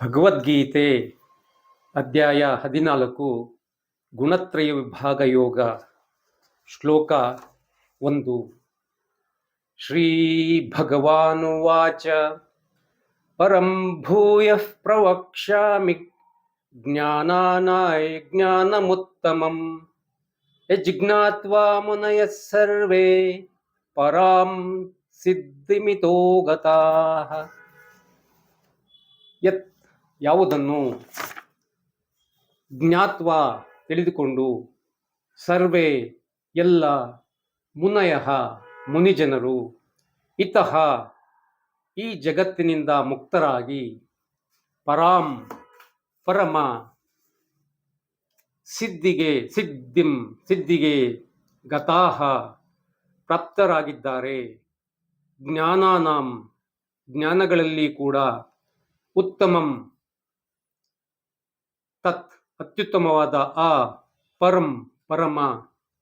ಭಗವದ್ಗೀತೆ ಅಧ್ಯಾಯ ಹದಿನಾಲ್ಕು ಗುಣತ್ರಯ ವಿಭಾಗ ಯೋಗ ಶ್ಲೋಕ ಒಂದು ಶ್ರೀ ಭಗವಾನುವಾಚ ಪರಂ ಭೂಯಃ ಪ್ರವಕ್ಷ್ಯಾಮಿ ಜ್ಞಾನಾನಾಯ ಜ್ಞಾನಮುತ್ತಮಂ ಯಜ್ಞಾತ್ವಾ ಮುನಯಃ ಸರ್ವೇ ಪರಾಂ ಸಿದ್ಧಿಮಿತೋ ಗತಾಃ ಯತ್ ಯಾವುದನ್ನು ಜ್ಞಾತ್ವ ತಿಳಿದುಕೊಂಡು ಸರ್ವೇ ಎಲ್ಲ ಮುನಯ ಮುನಿಜನರು. ಇತಃ ಈ ಜಗತ್ತಿನಿಂದ ಮುಕ್ತರಾಗಿ ಪರಾಂ ಪರಮ ಸಿದ್ಧಿಗೆ ಸಿದ್ಧಿಂ ಸಿದ್ಧಿಗೆ ಗತಾಹ ಪ್ರಾಪ್ತರಾಗಿದ್ದಾರೆ. ಜ್ಞಾನಾನಾಂ ಜ್ಞಾನಗಳಲ್ಲಿ ಕೂಡ ಉತ್ತಮಂ ತತ್ ಅತ್ಯುತ್ತಮವಾದ ಆ ಪರಂ ಪರಮ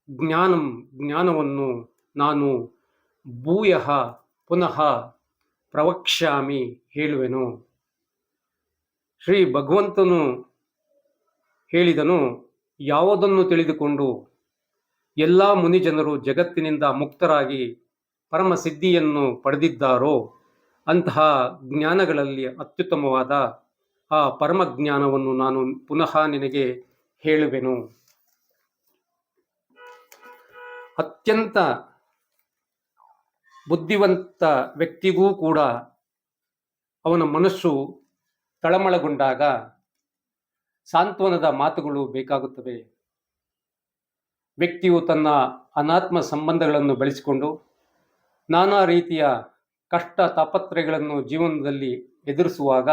ಜ್ಞಾನಂ ಜ್ಞಾನವನ್ನು ನಾನು ಭೂಯ ಪುನಃ ಪ್ರವಕ್ಷ್ಯಾಮಿ ಹೇಳುವೆನು. ಶ್ರೀ ಭಗವಂತನು ಹೇಳಿದನು, ಯಾವುದನ್ನು ತಿಳಿದುಕೊಂಡು ಎಲ್ಲ ಮುನಿಜನರು ಜಗತ್ತಿನಿಂದ ಮುಕ್ತರಾಗಿ ಪರಮ ಸಿದ್ಧಿಯನ್ನು ಪಡೆದಿದ್ದಾರೋ ಅಂತಹ ಜ್ಞಾನಗಳಲ್ಲಿ ಅತ್ಯುತ್ತಮವಾದ ಆ ಪರಮಜ್ಞಾನವನ್ನು ನಾನು ಪುನಃ ನಿನಗೆ ಹೇಳುವೆನು. ಅತ್ಯಂತ ಬುದ್ಧಿವಂತ ವ್ಯಕ್ತಿಗೂ ಕೂಡ ಅವನ ಮನಸ್ಸು ತಳಮಳಗೊಂಡಾಗ ಸಾಂತ್ವನದ ಮಾತುಗಳು ಬೇಕಾಗುತ್ತವೆ. ವ್ಯಕ್ತಿಯು ತನ್ನ ಅನಾತ್ಮ ಸಂಬಂಧಗಳನ್ನು ಬೆಳೆಸಿಕೊಂಡು ನಾನಾ ರೀತಿಯ ಕಷ್ಟ ತಾಪತ್ರಯಗಳನ್ನು ಜೀವನದಲ್ಲಿ ಎದುರಿಸುವಾಗ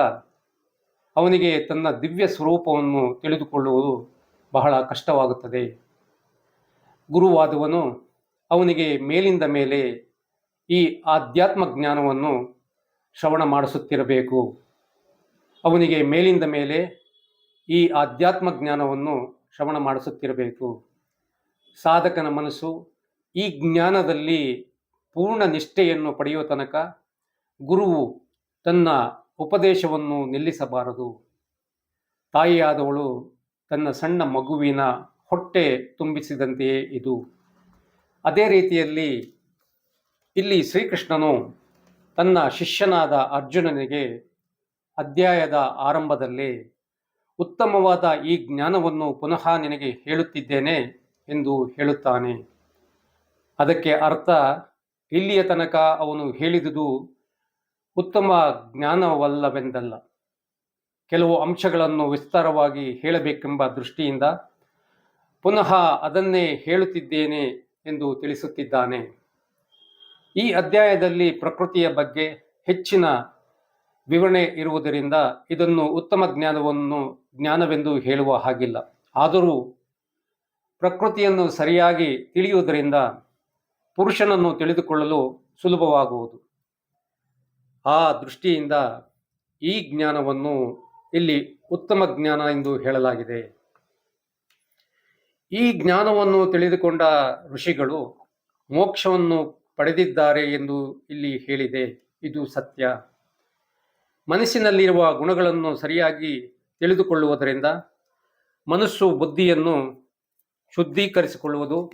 ಅವನಿಗೆ ತನ್ನ ದಿವ್ಯ ಸ್ವರೂಪವನ್ನು ತಿಳಿದುಕೊಳ್ಳುವುದು ಬಹಳ ಕಷ್ಟವಾಗುತ್ತದೆ. ಗುರುವಾದವನು ಅವನಿಗೆ ಮೇಲಿಂದ ಮೇಲೆ ಈ ಆಧ್ಯಾತ್ಮ ಜ್ಞಾನವನ್ನು ಶ್ರವಣ ಮಾಡಿಸುತ್ತಿರಬೇಕು. ಅವನಿಗೆ ಮೇಲಿಂದ ಮೇಲೆ ಈ ಆಧ್ಯಾತ್ಮ ಜ್ಞಾನವನ್ನು ಶ್ರವಣ ಮಾಡಿಸುತ್ತಿರಬೇಕು. ಸಾಧಕನ ಮನಸ್ಸು ಈ ಜ್ಞಾನದಲ್ಲಿ ಪೂರ್ಣ ನಿಷ್ಠೆಯನ್ನು ಪಡೆಯುವ ತನಕ ಗುರುವು ತನ್ನ ಉಪದೇಶವನ್ನು ನಿಲ್ಲಿಸಬಾರದು. ತಾಯಿಯಾದವಳು ತನ್ನ ಸಣ್ಣ ಮಗುವಿನ ಹೊಟ್ಟೆ ತುಂಬಿಸಿದಂತೆಯೇ ಇದು. ಅದೇ ರೀತಿಯಲ್ಲಿ ಇಲ್ಲಿ ಶ್ರೀಕೃಷ್ಣನು ತನ್ನ ಶಿಷ್ಯನಾದ ಅರ್ಜುನನಿಗೆ ಅಧ್ಯಾಯದ ಆರಂಭದಲ್ಲಿ ಉತ್ತಮವಾದ ಈ ಜ್ಞಾನವನ್ನು ಪುನಃ ನಿನಗೆ ಹೇಳುತ್ತಿದ್ದೇನೆ ಎಂದು ಹೇಳುತ್ತಾನೆ. ಅದಕ್ಕೆ ಅರ್ಥ ಇಲ್ಲಿಯ ತನಕ ಅವನು ಹೇಳಿದುದು ಉತ್ತಮ ಜ್ಞಾನವಲ್ಲವೆಂದಲ್ಲ. ಕೆಲವು ಅಂಶಗಳನ್ನು ವಿಸ್ತಾರವಾಗಿ ಹೇಳಬೇಕೆಂಬ ದೃಷ್ಟಿಯಿಂದ ಪುನಃ ಅದನ್ನೇ ಹೇಳುತ್ತಿದ್ದೇನೆ ಎಂದು ತಿಳಿಸುತ್ತಿದ್ದಾನೆ. ಈ ಅಧ್ಯಾಯದಲ್ಲಿ ಪ್ರಕೃತಿಯ ಬಗ್ಗೆ ಹೆಚ್ಚಿನ ವಿವರಣೆ ಇರುವುದರಿಂದ ಇದನ್ನು ಉತ್ತಮ ಜ್ಞಾನವನ್ನು ಜ್ಞಾನವೆಂದು ಹೇಳುವ ಹಾಗಿಲ್ಲ. ಆದರೂ ಪ್ರಕೃತಿಯನ್ನು ಸರಿಯಾಗಿ ತಿಳಿಯುವುದರಿಂದ ಪುರುಷನನ್ನು ತಿಳಿದುಕೊಳ್ಳಲು ಸುಲಭವಾಗುವುದು. ಆ ದೃಷ್ಟಿಯಿಂದ ಈ ಜ್ಞಾನವನ್ನು ಇಲ್ಲಿ ಉತ್ತಮ ಜ್ಞಾನ ಎಂದು ಹೇಳಲಾಗಿದೆ. ಈ ಜ್ಞಾನವನ್ನು ತಿಳಿದುಕೊಂಡ ಋಷಿಗಳು ಮೋಕ್ಷವನ್ನು ಪಡೆದಿದ್ದಾರೆ ಎಂದು ಇಲ್ಲಿ ಹೇಳಿದೆ. ಇದು ಸತ್ಯ. ಮನಸ್ಸಿನಲ್ಲಿರುವ ಗುಣಗಳನ್ನು ಸರಿಯಾಗಿ ತಿಳಿದುಕೊಳ್ಳುವುದರಿಂದ ಮನಸ್ಸು ಬುದ್ಧಿಯನ್ನು ಶುದ್ಧೀಕರಿಸಿಕೊಳ್ಳುವುದು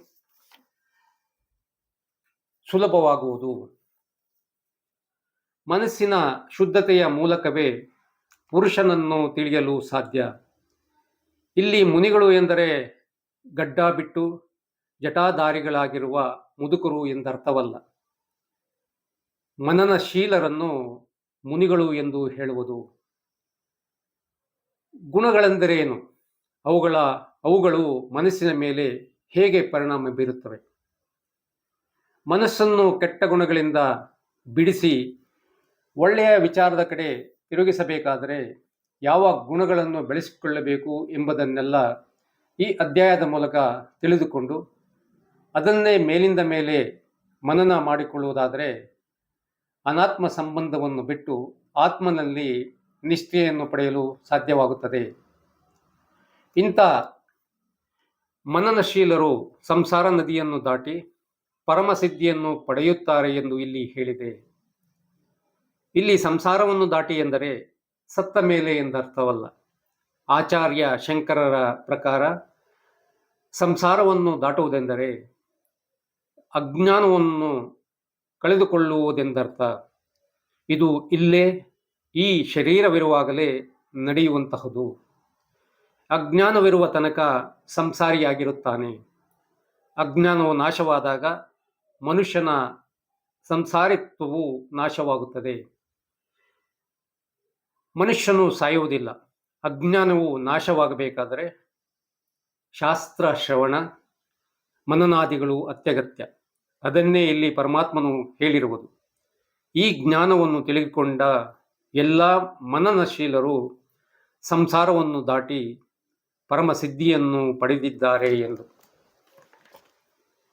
ಸುಲಭವಾಗುವುದು. ಮನಸ್ಸಿನ ಶುದ್ಧತೆಯ ಮೂಲಕವೇ ಪುರುಷನನ್ನು ತಿಳಿಯಲು ಸಾಧ್ಯ. ಇಲ್ಲಿ ಮುನಿಗಳು ಎಂದರೆ ಗಡ್ಡ ಬಿಟ್ಟು ಜಟಾಧಾರಿಗಳಾಗಿರುವ ಮುದುಕರು ಎಂದರ್ಥವಲ್ಲ. ಮನನಶೀಲರನ್ನು ಮುನಿಗಳು ಎಂದು ಹೇಳುವುದು. ಗುಣಗಳೆಂದರೇನು? ಅವುಗಳ, ಅವುಗಳು ಮನಸ್ಸಿನ ಮೇಲೆ ಹೇಗೆ ಪರಿಣಾಮ ಬೀರುತ್ತವೆ? ಮನಸ್ಸನ್ನು ಕೆಟ್ಟ ಗುಣಗಳಿಂದ ಬಿಡಿಸಿ ಒಳ್ಳೆಯ ವಿಚಾರದ ಕಡೆ ತಿರುಗಿಸಬೇಕಾದರೆ ಯಾವ ಗುಣಗಳನ್ನು ಬೆಳೆಸಿಕೊಳ್ಳಬೇಕು ಎಂಬುದನ್ನೆಲ್ಲ ಈ ಅಧ್ಯಾಯದ ಮೂಲಕ ತಿಳಿದುಕೊಂಡು ಅದನ್ನೇ ಮೇಲಿಂದ ಮೇಲೆ ಮನನ ಮಾಡಿಕೊಳ್ಳುವುದಾದರೆ ಅನಾತ್ಮ ಸಂಬಂಧವನ್ನು ಬಿಟ್ಟು ಆತ್ಮನಲ್ಲಿ ನಿಷ್ಠೆಯನ್ನು ಪಡೆಯಲು ಸಾಧ್ಯವಾಗುತ್ತದೆ. ಇಂಥ ಮನನಶೀಲರು ಸಂಸಾರ ನದಿಯನ್ನು ದಾಟಿ ಪರಮಸಿದ್ಧಿಯನ್ನು ಪಡೆಯುತ್ತಾರೆ ಎಂದು ಇಲ್ಲಿ ಹೇಳಿದೆ. ಇಲ್ಲಿ ಸಂಸಾರವನ್ನು ದಾಟಿ ಎಂದರೆ ಸತ್ತ ಮೇಲೆ ಎಂದರ್ಥವಲ್ಲ ಆಚಾರ್ಯ ಶಂಕರರ ಪ್ರಕಾರ ಸಂಸಾರವನ್ನು ದಾಟುವುದೆಂದರೆ ಅಜ್ಞಾನವನ್ನು ಕಳೆದುಕೊಳ್ಳುವುದೆಂದರ್ಥ. ಇದು ಇಲ್ಲೇ ಈ ಶರೀರವಿರುವಾಗಲೇ ನಡೆಯುವಂತಹದು. ಅಜ್ಞಾನವಿರುವ ತನಕ ಸಂಸಾರಿಯಾಗಿರುತ್ತಾನೆ. ಅಜ್ಞಾನವು ನಾಶವಾದಾಗ ಮನುಷ್ಯನ ಸಂಸಾರಿತ್ವವು ನಾಶವಾಗುತ್ತದೆ. ಮನುಷ್ಯನು ಸಾಯುವುದಿಲ್ಲ. ಅಜ್ಞಾನವು ನಾಶವಾಗಬೇಕಾದರೆ ಶಾಸ್ತ್ರ ಶ್ರವಣ, ಮನನಾದಿಗಳು ಅತ್ಯಗತ್ಯ. ಅದನ್ನೇ ಇಲ್ಲಿ ಪರಮಾತ್ಮನು ಹೇಳಿರುವುದು. ಈ ಜ್ಞಾನವನ್ನು ತಿಳಿದುಕೊಂಡ ಎಲ್ಲ ಮನನಶೀಲರು ಸಂಸಾರವನ್ನು ದಾಟಿ ಪರಮಸಿದ್ಧಿಯನ್ನು ಪಡೆದಿದ್ದಾರೆ ಎಂದು.